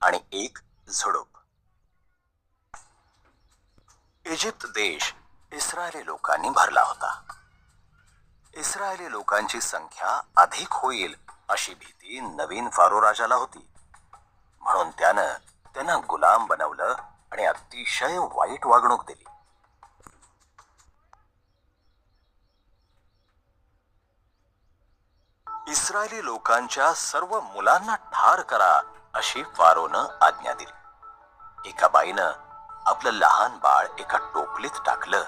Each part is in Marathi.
आणि एक झुडूप. इजिप्त देश इस्रायली लोकांनी भरला होता. इस्रायली लोकांची संख्या अधिक होईल अशी भीती नवीन फारो राजाला होती. म्हणून त्यानं त्यांना गुलाम बनवलं आणि अतिशय वाईट वागणूक दिली. इस्रायली लोकांच्या सर्व मुलांना ठार करा अशी फारोनं आज्ञा दिली. एका बाईनं आपलं लहान बाळ एका टोपलीत टाकलं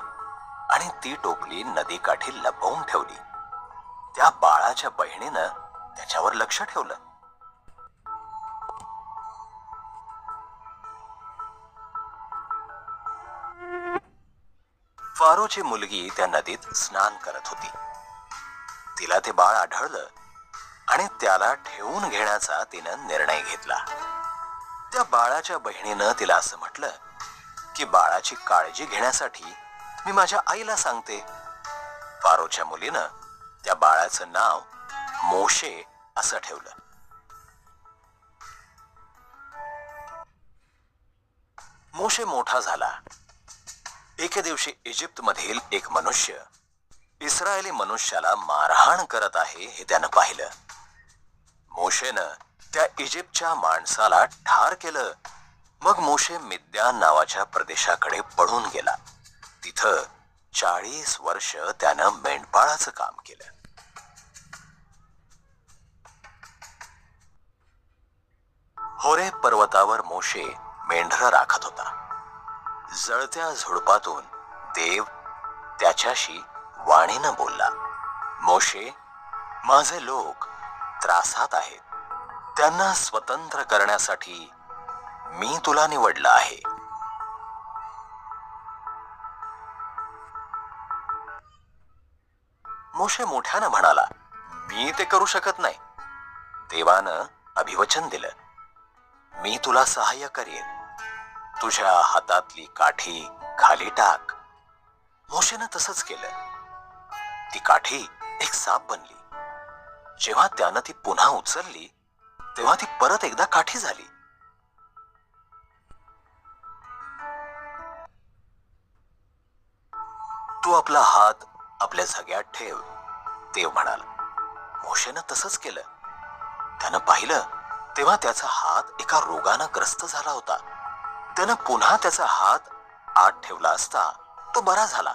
आणि ती टोपली नदीकाठी लपवून ठेवली. त्या बाळाच्या बहिणीनं त्याच्यावर लक्ष ठेवलं. फारोची मुलगी त्या नदीत स्नान करत होती. तिला ते बाळ आढळलं आणि त्याला ठेवून घेण्याचा तिनं निर्णय घेतला. त्या बाळाच्या बहिणीनं तिला असं म्हटलं की बाळाची काळजी घेण्यासाठी मी माझ्या आईला सांगते. फारोच्या मुलीनं त्या बाळाचं नाव मोशे असं ठेवलं. मोशे मोठा झाला. एके दिवशी इजिप्त मधील एक मनुष्य इस्रायली मनुष्याला मारहाण करत आहे हे त्यानं पाहिलं. मोशेनं त्या इजिप्तच्या माणसाला ठार केलं. मग मोशे मिद्यान नावाच्या प्रदेशाकडे पळून गेला. तिथं चाळीस वर्ष त्यानं मेंढपाळाचं काम केलं. होरे पर्वतावर मोशे मेंढर राखत होता. जळत्या झुडपातून देव त्याच्याशी वाणीनं बोलला. मोशे माझे लोक त्रासात आहेत त्यांना स्वतंत्र करण्यासाठी मी तुला निवडलं आहे. मोशे मोठ्यानं म्हणाला मी ते करू शकत नाही. देवानं अभिवचन दिलं मी तुला सहाय्य करेन. तुझ्या हातातली काठी खाली टाक. मोशेनं तसंच केलं. ती काठी एक साप बनली. जेव्हा त्यानं ती पुन्हा उचलली तेव्हा ती परत एकदा काठी झाली. तू आपला हात आपल्या झग्यात ठेव देव म्हणाला. मोशेनं तसंच केलं. त्यानं पाहिलं तेव्हा त्याचा हात एका रोगानं ग्रस्त झाला होता. त्यानं पुन्हा त्याचा हात आत ठेवला असता तो बरा झाला.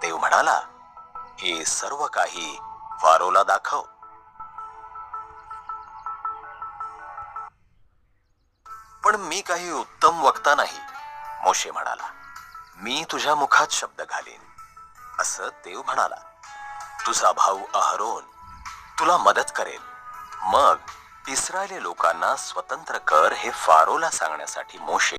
देव म्हणाला हे सर्व काही वारोला दाखव. पण मी काही उत्तम वक्ता नाही मोशे म्हणाला. मी तुझ्या मुखात शब्द घालीन. असं देव म्हणाला. तुझा भाऊ अहरोन तुला मदत करेल. मग इस्रायली लोकांना स्वतंत्र कर हे फारोला सांगण्यासाठी मोशे